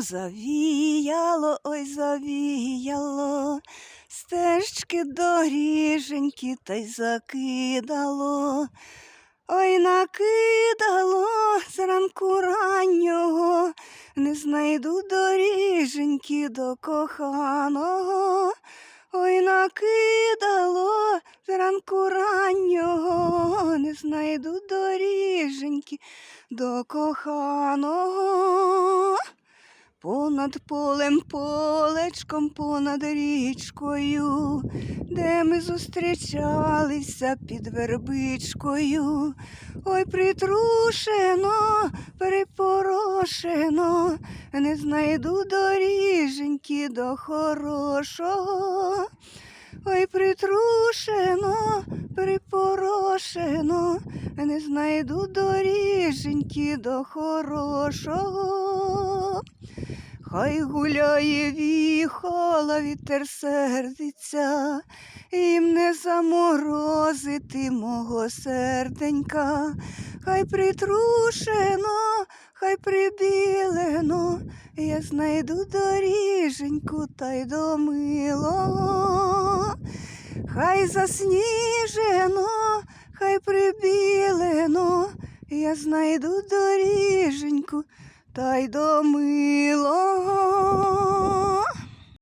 Завіяло, ой, завіяло, стежки доріженькі та й закидало. Ой, накидало зранку раннього, не знайду доріженьки до коханого. Ой, накидало зранку раннього, не знайду доріженьки до коханого. Понад полем полечком, понад річкою, де ми зустрічалися під вербичкою. Ой, притрушено, перепорошено, не знайду доріженьки до хорошого. Ой, притрушено, перепорошено, не знайду доріженьки до хорошого. Хай гуляє віхола, вітер сердиться, їм не заморозити мого серденька, хай притрушено, хай прибілено, я знайду доріженьку та й до милого. Хай засніжено, хай прибілено, я знайду доріженьку та й до милого.